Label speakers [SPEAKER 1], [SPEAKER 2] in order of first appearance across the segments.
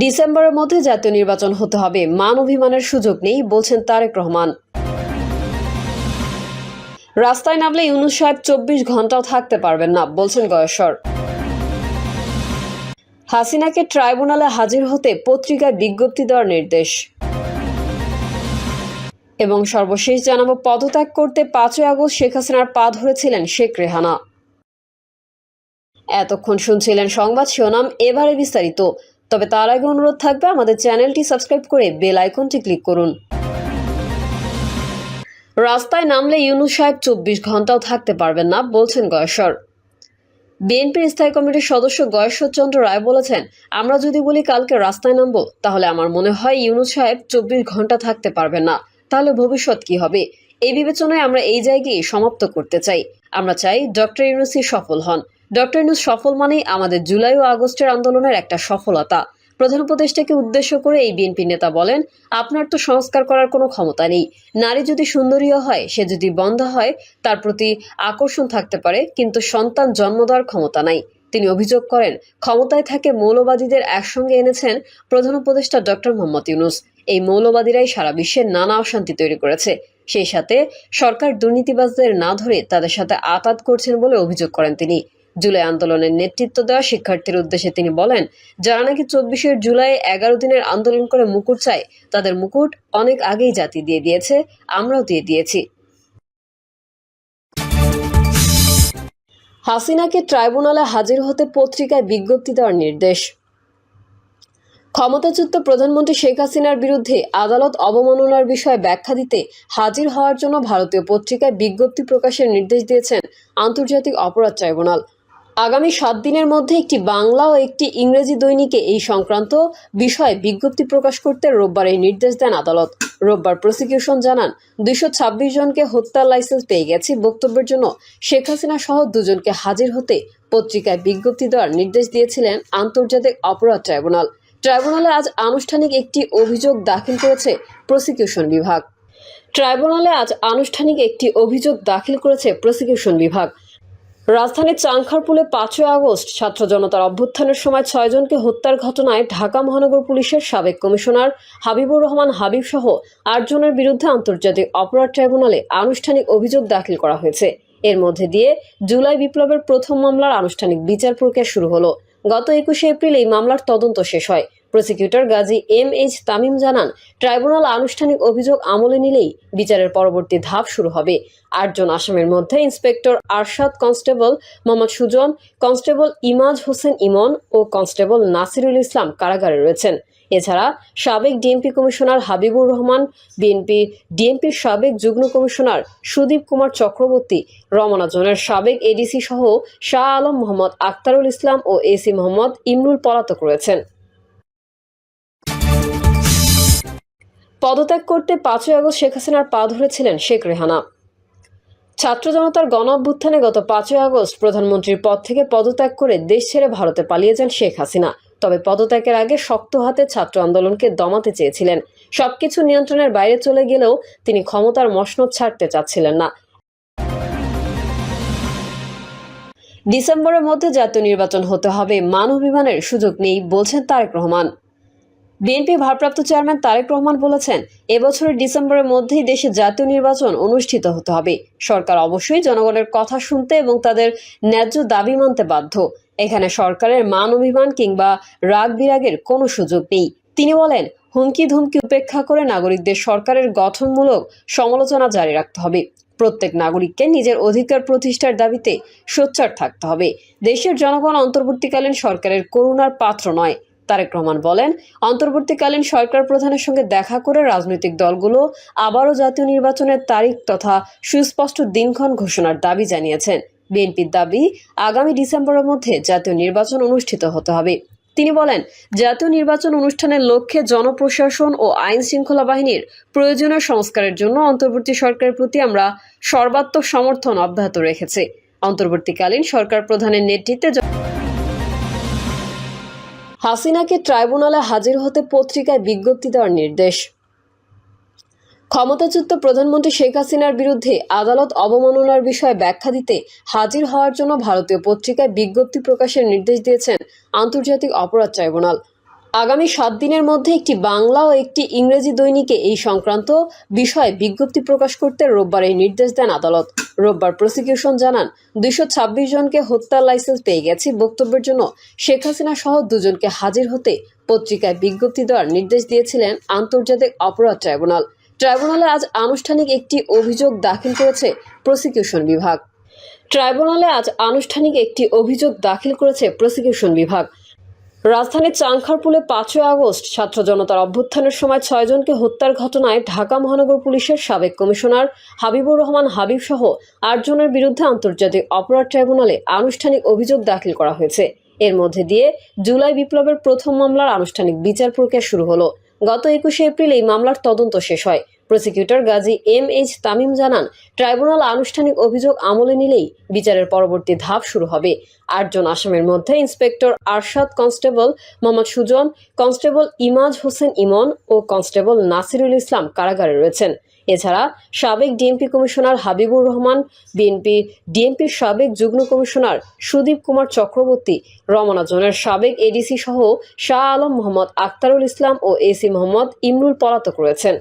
[SPEAKER 1] ডিসেম্বরের মধ্যে জাতীয় নির্বাচন হতে হবে। মান অভিমানের সুযোগ নেই, বলছেন তারেক রহমান। রাস্তায় নামলে ইউনুস সাহেব চব্বিশ ঘন্টাও থাকতে পারবেন না, বলছেন গয়েশ্বর। হাসিনাকে ট্রাইব্যুনালে হাজির হতে পত্রিকায় বিজ্ঞপ্তি দেওয়ার নির্দেশ। এবং সর্বশেষ জানাব, পদত্যাগ করতে পাঁচই আগস্ট শেখ হাসিনার পা ধরেছিলেন শেখ রেহানা। এতক্ষণ শুনছিলেন সংবাদ শিরোনাম, এবারে বিস্তারিত। তবে তার আগে অনুরোধ থাকবে আমাদের চ্যানেলটি সাবস্ক্রাইব করে বেল আইকনটি ক্লিক করুন। রাস্তায় নামলে ইউনুস সাহেব চব্বিশ ঘন্টাও থাকতে পারবেন না, বলছেন গয়েশ্বর। বিএনপির স্থায়ী কমিটির সদস্য গয়েশ্বরচন্দ্র রায় বলেছেন, আমরা যদি বলি কালকে রাস্তায় নামবো, তাহলে আমার মনে হয় ইউনুস সাহেব চব্বিশ ঘণ্টা থাকতে পারবেন না। তাহলে ভবিষ্যৎ কি হবে? এই বিবেচনায় আমরা এই জায়গায় সমাপ্ত করতে চাই। আমরা চাই ডক্টর ইউনুসি সফল হন। ডক্টর ইউনুস সফল মানেই আমাদের জুলাই ও আগস্টের আন্দোলনের একটা সফলতা। প্রধান উপদেষ্টাকে উদ্দেশ্য করে এই বিএনপি নেতা বলেন, আপনার তো সংস্কার করার কোনো ক্ষমতা নেই। নারী যদি সুন্দরীও হয়, সে যদি বন্ধা হয়, তার প্রতি আকর্ষণ থাকতে পারে, কিন্তু সন্তান জন্ম দেওয়ার ক্ষমতা নাই। তিনি অভিযোগ করেন, ক্ষমতায় থাকে মৌলবাদীদের একসঙ্গে এনেছেন প্রধান উপদেষ্টা ডক্টর মোহাম্মদ ইউনুস। এই মৌলবাদীরাই সারা বিশ্বের নানা অশান্তি তৈরি করেছে। সেই সাথে সরকার দুর্নীতিবাজদের না ধরে তাদের সাথে আতাত করছেন বলে অভিযোগ করেন তিনি। জুলাই আন্দোলনের নেতৃত্ব দেওয়া শিক্ষার্থীর উদ্দেশ্যে তিনি বলেন, যারা নাকি চব্বিশের জুলাই এগারো দিনের আন্দোলন করে মুকুট চায়, তাদের মুকুট অনেক আগেই জাতি দিয়ে দিয়েছে, আমরাও দিয়ে দিয়েছি। হাসিনাকে ট্রাইব্যুনালে হাজির হতে পত্রিকায় বিজ্ঞপ্তি দেওয়ার নির্দেশ। ক্ষমতাচ্যুত প্রধানমন্ত্রী শেখ হাসিনার বিরুদ্ধে আদালত অবমাননার বিষয়ে ব্যাখ্যা দিতে হাজির হওয়ার জন্য ভারতীয় পত্রিকায় বিজ্ঞপ্তি প্রকাশের নির্দেশ দিয়েছেন আন্তর্জাতিক অপরাধ ট্রাইব্যুনাল। আগামী সাত দিনের মধ্যে একটি বাংলা ও একটি ইংরেজি দৈনিকে এই সংক্রান্ত বিষয়ে বিজ্ঞপ্তি প্রকাশ করতে রোববার এই নির্দেশ দেন আদালত। রোববার প্রসিকিউশন জানান, দুইশো ছাব্বিশ জনকে হত্যার লাইসেন্স পেয়ে গেছে বক্তব্যের জন্য শেখ হাসিনা সহ দুজনকে হাজির হতে পত্রিকায় বিজ্ঞপ্তি দেওয়ার নির্দেশ দিয়েছিলেন আন্তর্জাতিক অপরাধ ট্রাইব্যুনাল। ট্রাইব্যুনালে আজ আনুষ্ঠানিক একটি অভিযোগ দাখিল করেছে প্রসিকিউশন বিভাগ। ট্রাইব্যুনালে আজ আনুষ্ঠানিক একটি অভিযোগ দাখিল করেছে প্রসিকিউশন বিভাগ। রাজধানীর চাংখারপুলে পাঁচই আগস্ট ছাত্র জনতার অভ্যুত্থানের সময় ছয়জনকে হত্যার ঘটনায় ঢাকা মহানগর পুলিশের সাবেক কমিশনার হাবিবুর রহমান হাবিব সহ আটজনের বিরুদ্ধে আন্তর্জাতিক অপরাধ ট্রাইব্যুনালে আনুষ্ঠানিক অভিযোগ দাখিল করা হয়েছে। এর মধ্যে দিয়ে জুলাই বিপ্লবের প্রথম মামলার আনুষ্ঠানিক বিচার প্রক্রিয়া শুরু হলো। গত একুশে এপ্রিল এই মামলার তদন্ত শেষ হয়। Prosecutor Gazi M H Tamim জানান, ট্রাইব্যুনাল আনুষ্ঠানিক অভিযোগ আমলে নিলেই বিচারের পরবর্তী ধাপ শুরু হবে। আটজন আসামির মধ্যে inspector Arshad constable Mohammad Sujon, constable Imaj Hossain Imon ও কনস্টেবল নাসিরুল ইসলাম কারাগারে রয়েছেন। এছাড়া সাবেক DMP commissioner Habibur Rahman, BNP ডিএমপির সাবেক যুগ্ম কমিশনার সুদীপ কুমার চক্রবর্তী, রমনা জোনের সাবেক এডিসি সহ শাহ আলম মোহাম্মদ আক্তারুল ইসলাম ও এসি মোহাম্মদ ইমরুল পলাতক রয়েছেন। পদত্যাগ করতে পাঁচই আগস্ট শেখ হাসিনার পা ধরেছিলেন শেখ রেহানা। ছাত্র জনতার গণ অভ্যুত্থানে গত পাঁচই আগস্ট প্রধানমন্ত্রীর পদ থেকে পদত্যাগ করে দেশ ছেড়ে ভারতে পালিয়ে যান শেখ হাসিনা। তবে পদত্যাগের আগে শক্ত হাতে ছাত্র আন্দোলনকে দমাতে চেয়েছিলেন। সবকিছু নিয়ন্ত্রণের বাইরে চলে গেলেও তিনি ক্ষমতার মসনদ ছাড়তে চাচ্ছিলেন না। ডিসেম্বরের মধ্যে জাতীয় নির্বাচন হতে হবে, মান অভিমানের সুযোগ নেই, বলছেন তারেক রহমান। বিএনপি ভারপ্রাপ্ত চেয়ারম্যান তারেক রহমান বলেছেন, এবছরের ডিসেম্বরের মধ্যেই দেশে জাতীয় নির্বাচন অনুষ্ঠিত হতে হবে। সরকার অবশ্যই জনগণের কথা শুনতে এবং তাদের ন্যায্য দাবি মানতে বাধ্য। এখানে সরকারের মান অভিমান কিংবা রাগ বিরাগের কোনো সুযোগ নেই। তিনি বলেন, হুমকি ধুমকি উপেক্ষা করে নাগরিকদের সরকারের গঠনমূলক সমালোচনা জারি রাখতে হবে। প্রত্যেক নাগরিককে নিজের অধিকার প্রতিষ্ঠার দাবিতে সোচ্চার থাকতে হবে। দেশের জনগণ অন্তর্বর্তীকালীন সরকারের করুণার পাত্র নয়। তারেক রহমান বলেন, অন্তর্বর্তীকালীন সরকার প্রধানের সঙ্গে দেখা করে রাজনৈতিক দলগুলো আবারও জাতীয় নির্বাচনের তারিখ তথা সুস্পষ্ট দিনক্ষণ ঘোষণার দাবি জানিয়েছেন। বিএনপির দাবি, আগামী ডিসেম্বরের মধ্যে জাতীয় নির্বাচন অনুষ্ঠিত হতে হবে। তিনি বলেন, জাতীয় নির্বাচন অনুষ্ঠানের লক্ষ্যে জনপ্রশাসন ও আইন শৃঙ্খলা বাহিনীর প্রয়োজনীয় সংস্কারের জন্য অন্তর্বর্তী সরকারের প্রতি আমরা সর্বাত্মক সমর্থন অব্যাহত রেখেছে। অন্তর্বর্তীকালীন সরকার প্রধানের নেতৃত্বে হাসিনাকে ট্রাইব্যুনালে হাজির হতে পত্রিকায় বিজ্ঞপ্তি দেওয়ার নির্দেশ। ক্ষমতাচ্যুত প্রধানমন্ত্রী শেখ হাসিনার বিরুদ্ধে আদালত অবমাননার বিষয়ে ব্যাখ্যা দিতে হাজির হওয়ার জন্য ভারতীয় পত্রিকায় বিজ্ঞপ্তি প্রকাশের নির্দেশ দিয়েছেন আন্তর্জাতিক অপরাধ ট্রাইব্যুনাল। আগামী সাত দিনের মধ্যে একটি বাংলা ও একটি ইংরেজি দৈনিকে এই সংক্রান্ত বিষয়ে বিজ্ঞপ্তি প্রকাশ করতে রোববার এই নির্দেশ দেন আদালত। রোববার প্রসিকিউশন জানান, দুইশো ছাব্বিশ জনকে হত্যার লাইসেন্স পেয়ে গেছে বক্তব্যের জন্য শেখ হাসিনা সহ দুজনকে হাজির হতে পত্রিকায় বিজ্ঞপ্তি দেওয়ার নির্দেশ দিয়েছিলেন আন্তর্জাতিক অপরাধ ট্রাইব্যুনাল। ট্রাইব্যুনালে আজ আনুষ্ঠানিক একটি অভিযোগ দাখিল করেছে প্রসিকিউশন বিভাগ। ট্রাইব্যুনালে আজ আনুষ্ঠানিক একটি অভিযোগ দাখিল করেছে প্রসিকিউশন বিভাগ। রাজধানীর চাংখারপুলে পাঁচই আগস্ট ছাত্র জনতার অভ্যুত্থানের সময় ছয়জনকে হত্যার ঘটনায় ঢাকা মহানগর পুলিশের সাবেক কমিশনার হাবিবুর রহমান হাবিব সহ আটজনের বিরুদ্ধে আন্তর্জাতিক অপরাধ ট্রাইব্যুনালে আনুষ্ঠানিক অভিযোগ দাখিল করা হয়েছে। এর মধ্যে দিয়ে জুলাই বিপ্লবের প্রথম মামলার আনুষ্ঠানিক বিচার প্রক্রিয়া শুরু হলো। গত একুশে এপ্রিল এই মামলার তদন্ত শেষ হয়। Prosecutor Gazi M H Tamim জানান, ট্রাইব্যুনাল আনুষ্ঠানিক অভিযোগ আমলে নিলেই বিচারের পরবর্তী ধাপ শুরু হবে। আটজন আসামের মধ্যে inspector Arshad constable Mohammad Sujon, constable Imaj Hossain Imon ও কনস্টেবল নাসিরুল ইসলাম কারাগারে রয়েছেন। এছাড়া সাবেক DMP commissioner Habibur Rahman, BNP ডিএমপির সাবেক যুগ্ম কমিশনার সুদীপ কুমার চক্রবর্তী, রমনা জোনের সাবেক এডিসি সহ শাহ আলম মোহাম্মদ আক্তারুল ইসলাম ও এসি মোহাম্মদ ইমরুল পলাতক রয়েছেন।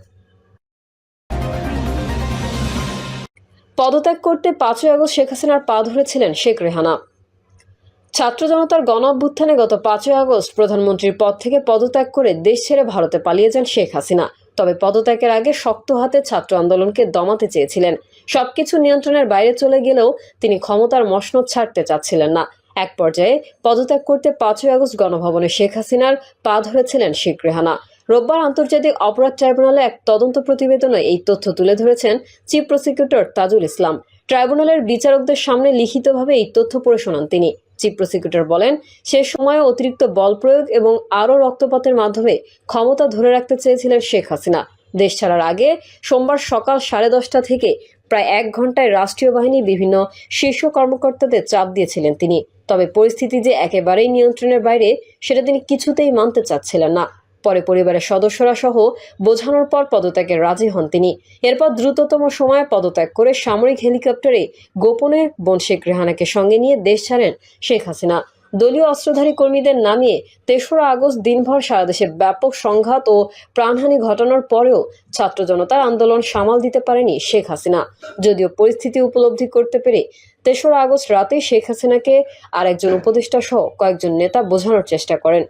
[SPEAKER 1] পদত্যাগ করতে পাঁচই আগস্ট শেখ হাসিনার পা ধরেছিলেন শেখ রেহানা। ছাত্র জনতার গণ অভ্যুত্থানে গত পাঁচই আগস্ট প্রধানমন্ত্রীর পদ থেকে পদত্যাগ করে দেশ ছেড়ে ভারতে পালিয়ে যান শেখ হাসিনা। তবে পদত্যাগের আগে শক্ত হাতে ছাত্র আন্দোলনকে দমাতে চেয়েছিলেন। সবকিছু নিয়ন্ত্রণের বাইরে চলে গেলেও তিনি ক্ষমতার মসনদ ছাড়তে চাচ্ছিলেন না। এক পর্যায়ে পদত্যাগ করতে পাঁচই আগস্ট গণভবনে শেখ হাসিনার পা ধরেছিলেন শেখ রেহানা। রোববার আন্তর্জাতিক অপরাধ ট্রাইব্যুনালে এক তদন্ত প্রতিবেদনে এই তথ্য তুলে ধরেছেন চিফ প্রসিকিউটর তাজুল ইসলাম। ট্রাইব্যুনালের বিচারকদের সামনে লিখিতভাবে এই তথ্য পড়ে শোনান তিনি। চিফ প্রসিকিউটর বলেন, সে সময়ে অতিরিক্ত বল প্রয়োগ এবং আরও রক্তপাতের মাধ্যমে ক্ষমতা ধরে রাখতে চেয়েছিলেন শেখ হাসিনা। দেশ ছাড়ার আগে সোমবার সকাল সাড়ে দশটা থেকে প্রায় এক ঘন্টায় রাষ্ট্রীয় বাহিনীর বিভিন্ন শীর্ষ কর্মকর্তাদের চাপ দিয়েছিলেন তিনি। তবে পরিস্থিতি যে একেবারেই নিয়ন্ত্রণের বাইরে, সেটা তিনি কিছুতেই মানতে চাচ্ছিলেন না। পরে পরিবারের সদস্যরা সহ বোঝানোর পর পদত্যাগে রাজি হন তিনি। এরপর দ্রুততম সময়ে পদত্যাগ করে সামরিক হেলিকপ্টারে গোপনে বোন শেখ রেহানাকে সঙ্গে নিয়ে দেশ ছাড়েন শেখ হাসিনা। দলীয় অস্ত্রধারী কর্মীদের নামিয়ে তেসরা আগস্ট দিনভর সারা দেশে ব্যাপক সংঘাত ও প্রাণহানি ঘটানোর পরেও ছাত্র জনতার আন্দোলন সামাল দিতে পারেনি শেখ হাসিনা। যদিও পরিস্থিতি উপলব্ধি করতে পেরে তেসরা আগস্ট রাতে শেখ হাসিনাকে আর একজন উপদেষ্টা সহ কয়েকজন নেতা বোঝানোর চেষ্টা করেন।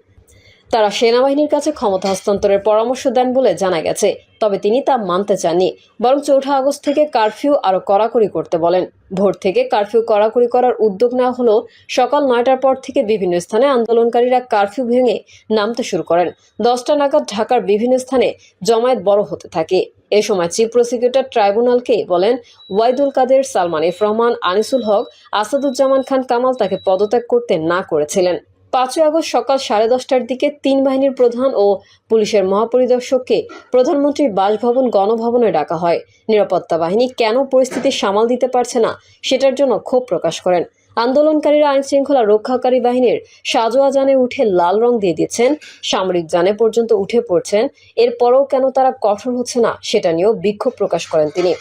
[SPEAKER 1] তারা সেনাবাহিনীর কাছে ক্ষমতা হস্তান্তরের পরামর্শ দেন বলে জানা গেছে, তবে তিনি তা মানতে চাননি। বরং চৌঠা আগস্ট থেকে কারফিউ আরও কড়াকড়ি করতে বলেন। ভোর থেকে কারফিউ কড়াকড়ি করার উদ্যোগ নেওয়া হলো সকাল নয়টার পর থেকে বিভিন্ন স্থানে আন্দোলনকারীরা কারফিউ ভেঙে নামতে শুরু করেন। দশটা নাগাদ ঢাকার বিভিন্ন স্থানে জমায়েত বড় হতে থাকে। এ সময় চিফ প্রসিকিউটর ট্রাইব্যুনালকে বলেন, ওয়াইদুল কাদের, সালমান এফ রহমান, আনিসুল হক, আসাদুজ্জামান খান কামাল তাকে পদত্যাগ করতে না করেছিলেন। পাঁচই আগস্ট সকাল সাড়ে দশটার দিকে তিন বাহিনীর প্রধান ও পুলিশের মহাপরিদর্শককে প্রধানমন্ত্রীর বাসভবন গণভবনে ডাকা হয়। নিরাপত্তা বাহিনী কেন পরিস্থিতি সামাল দিতে পারছে না সেটার জন্য ক্ষোভ প্রকাশ করেন। আন্দোলনকারীরা আইন শৃঙ্খলা রক্ষাকারী বাহিনীর সাজোয়া যানে উঠে লাল রং দিয়ে দিচ্ছেন, সামরিক যানে পর্যন্ত উঠে পড়ছেন, এরপরও কেন তারা কঠোর হচ্ছে না সেটা নিয়েও বিক্ষোভ প্রকাশ করেন তিনি।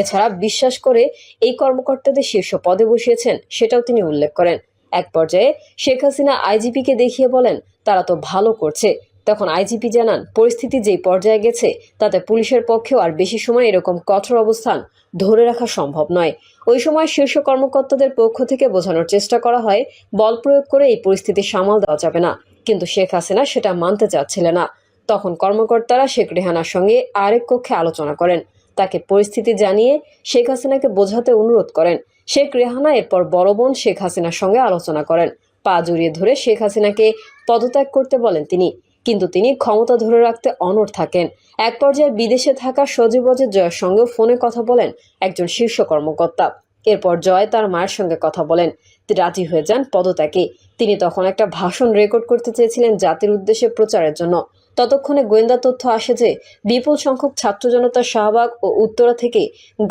[SPEAKER 1] এছাড়া বিশ্বাস করে এই কর্মকর্তাদের শীর্ষ পদে বসিয়েছেন সেটাও তিনি উল্লেখ করেন। এক পর্যায়ে শেখ হাসিনা আইজিপিকে দেখিয়ে বলেন, তারা তো ভালো করছে। তখন আইজিপি জানান, পরিস্থিতি যেই পর্যায়ে গেছে, তাতে পুলিশের পক্ষেও আর বেশি সময় এরকম কঠোর অবস্থান ধরে রাখা সম্ভব নয়। ওই সময় শীর্ষ কর্মকর্তাদের পক্ষ থেকে বোঝানোর চেষ্টা করা হয়, বল প্রয়োগ করে এই পরিস্থিতি সামাল দেওয়া যাবে না। কিন্তু শেখ হাসিনা সেটা মানতে চাচ্ছিলেন না। তখন কর্মকর্তারা শেখ রেহানার সঙ্গে আরেক কক্ষে আলোচনা করেন। তাকে পরিস্থিতি জানিয়ে শেখ হাসিনাকে বোঝাতে অনুরোধ করেন। শেখ রেহানা, এরপর বড় বোন শেখ হাসিনার সঙ্গে আলোচনা করেন। পা জড়িয়ে ধরে শেখ হাসিনাকে পদত্যাগ করতে বলেন তিনি। কিন্তু তিনি ক্ষমতা ধরে রাখতে অনড় থাকেন। এক পর্যায়ে বিদেশে থাকা সজীব অজিত জয়ের সঙ্গেও ফোনে কথা বলেন একজন শীর্ষ কর্মকর্তা। এরপর জয় তার মায়ের সঙ্গে কথা বলেন। রাজি হয়ে যান পদত্যাগে। তিনি তখন একটা ভাষণ রেকর্ড করতে চেয়েছিলেন জাতির উদ্দেশ্যে প্রচারের জন্য। ততক্ষণে গোয়েন্দা তথ্য আসে যে বিপুল সংখ্যক ছাত্র জনতা শাহবাগ ও উত্তরা থেকে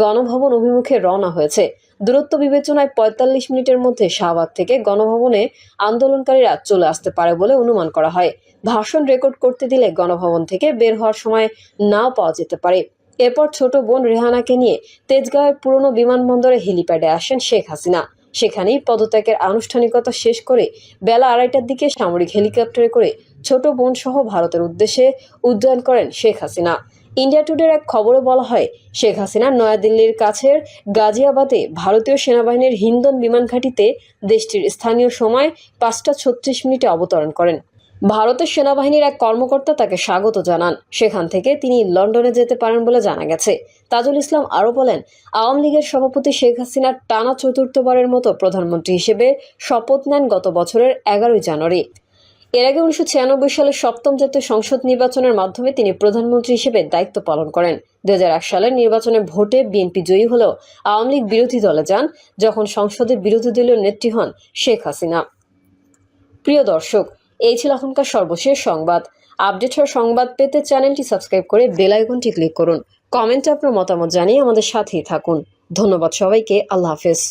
[SPEAKER 1] গণভবন অভিমুখে রওনা হয়েছে। দূরত্ব বিবেচনায় পঁয়তাল্লিশ মিনিটের মধ্যে শাহবাগ থেকে গণভবনে আন্দোলনকারীরা চলে আসতে পারে বলে অনুমান করা হয়। ভাষণ রেকর্ড করতে দিলে গণভবন থেকে বের হওয়ার সময় নাও পাওয়া যেতে পারে। এরপর ছোট বোন রেহানাকে নিয়ে তেজগাঁওয়ের পুরনো বিমানবন্দরে হেলিপ্যাডে আসেন শেখ হাসিনা। সেখানেই পদত্যাগের আনুষ্ঠানিকতা শেষ করে বেলা আড়াইটার দিকে সামরিক হেলিকপ্টারে করে ছোট বোন সহ ভারতের উদ্দেশ্যে উড্ডয়ন করেন শেখ হাসিনা। ইন্ডিয়া টুডের এক খবরে বলা হয়, শেখ হাসিনা নয়াদিল্লির কাছের গাজিয়াবাদে ভারতীয় সেনাবাহিনীর হিন্দন বিমান ঘাঁটিতে দেশটির স্থানীয় সময় পাঁচটা ছত্রিশ মিনিটে অবতরণ করেন। ভারতের সেনাবাহিনীর এক কর্মকর্তা তাকে স্বাগত জানান। সেখান থেকে তিনি লন্ডনে যেতে পারেন বলে জানা গেছে। তাজুল ইসলাম আরও বলেন, আওয়ামী লীগের সভাপতি শেখ হাসিনা টানা চতুর্থবারের মতো প্রধানমন্ত্রী হিসেবে শপথ নেন গত বছরের এগারোই জানুয়ারি। এর আগে উনিশশো সালের সপ্তম জাতীয় সংসদ নির্বাচনের মাধ্যমে তিনি প্রধানমন্ত্রী হিসেবে দায়িত্ব পালন করেন। দু হাজার এক সালের নির্বাচনে ভোটে বিএনপি জয়ী হলেও আওয়ামী লীগ বিরোধী দলে যান যখন সংসদের বিরোধী দলীয় নেত্রী হন শেখ হাসিনা। প্রিয় দর্শক, এই ছিল এখনকার সর্বশেষ সংবাদ। আপডেট হওয়ার সংবাদ পেতে চ্যানেলটি সাবস্ক্রাইব করে বেল আইকনটি ক্লিক করুন। কমেন্টে আপনার মতামত জানিয়ে আমাদের সাথেই থাকুন। ধন্যবাদ সবাইকে, আল্লাহ হাফেজ।